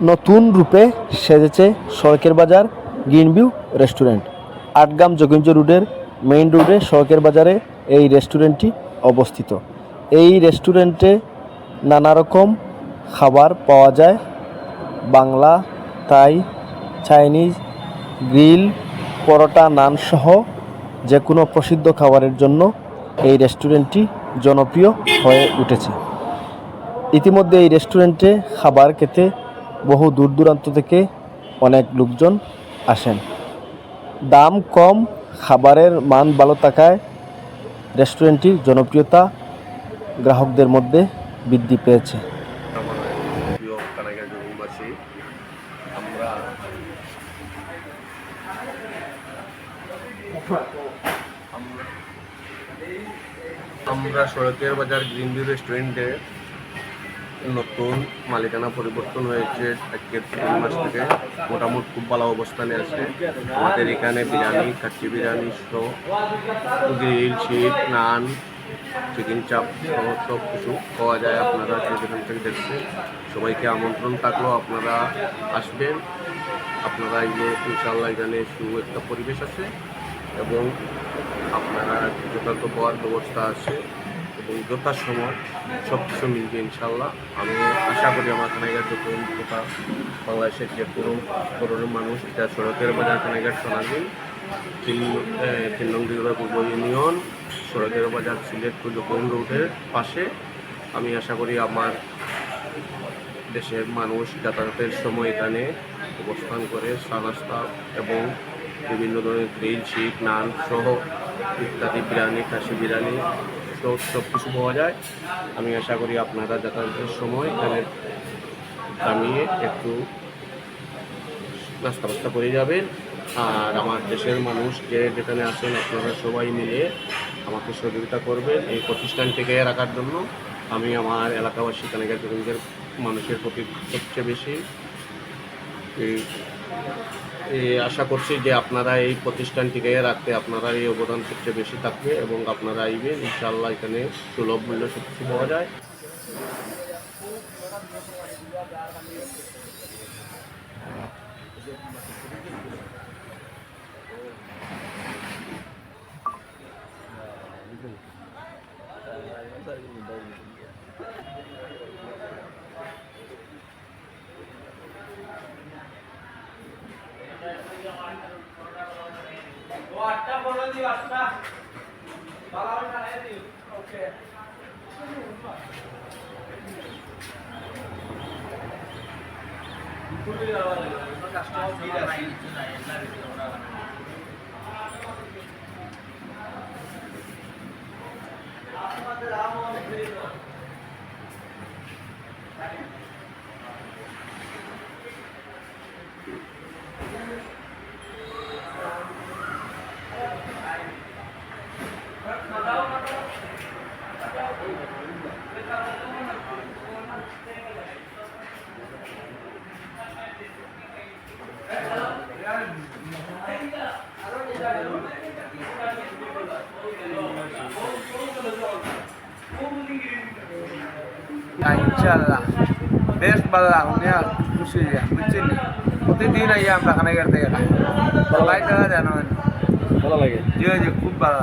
নতুন রূপে সেজেছে সড়কের বাজার গ্রিন ভিউ রেস্টুরেন্ট। আটগাম যোগেন্দ্র রোডের মেইন রোডে সড়কের বাজারে এই রেস্টুরেন্টটি অবস্থিত। এই রেস্টুরেন্টে নানা রকম খাবার পাওয়া যায়। বাংলা তাই চাইনিজ, গ্রিল, পরোটা, নান সহ যে কোনো প্রসিদ্ধ খাবারের জন্য এই রেস্টুরেন্টটি জনপ্রিয় হয়ে উঠেছে। ইতিমধ্যে এই রেস্টুরেন্টে খাবার খেতে বহু দূর দূরান্ত থেকে অনেক লোকজন আসেন। দাম কম, খাবারের মান ভালো থাকায় রেস্টুরেন্টটির জনপ্রিয়তা গ্রাহকদের মধ্যে বৃদ্ধি পেয়েছে। আমার সড়কের বাজার গ্রিন ভিউ রেস্টুরেন্টে নতুন মালিকানা পরিবর্তন হয়েছে আজকের তিন মাস থেকে। মোটামুটি খুব ভালো অবস্থানে আছে। আমাদের এখানে বিরিয়ানি কাচ্চি বিরিয়ানি সহ গ্রিল শিট নান, চিকেন চাপ সমস্ত কিছু পাওয়া যায় আপনারা যেখান থেকে দেখছেন। সবাইকে আমন্ত্রণ থাকলেও আপনারা আসবেন। আপনারা এলে ইনশাল্লাহ এখানে সু একটা পরিবেশ আছে এবং আপনারা যথার্থ পাওয়ার ব্যবস্থা আছে। যথাসময় সব কিছু মিলবে ইনশাল্লাহ আমি আশা করি আমার কানাইঘাট যখন তথা বাংলাদেশের যে কোনো ধরনের মানুষ এটা সড়কের বাজার কানাইঘাট সোনাগিন তিন তিন নং পূর্ব ইউনিয়ন, সড়কের বাজার সিলেট কুলুকুম রোডের পাশে। আমি আশা করি আমার দেশের মানুষ যাতায়াতের সময় এখানে অবস্থান করে চা এবং বিভিন্ন ধরনের গ্রিল শিট নান সহ ইত্যাদি বিরিয়ানি, খাসি বিরিয়ানি সব সব কিছু পাওয়া যায়। আমি আশা করি আপনারা যাতায়াতের সময় এখানে দামিয়ে একটু নাস্তা বাস্তা করে যাবেন। আর আমার দেশের মানুষ যে যেখানে আছেন আপনারা সবাই মিলে আমাকে সহযোগিতা করবেন এই প্রতিষ্ঠানটিকে রাখার জন্য। আমি আমার এলাকাবাসী জমিদের মানুষের প্রতি সবচেয়ে বেশি আশা করছি যে আপনারা এই প্রতিষ্ঠানটিকে রাখতে আপনারা এই অবদান সবচেয়ে বেশি থাকবে এবং আপনারা আইবেন। ইনশাআল্লাহ এখানে সুলভ মূল্য সব কিছু পাওয়া যায়। రామోహన్ ইনশাল্লাহ বেশ ভালো লাগবে আর খুশি বুঝছেন প্রতিদিন আইয়া আমরা খানা করতে গেলাম সবাই তারা জানো ভালো লাগে জি জি খুব ভালো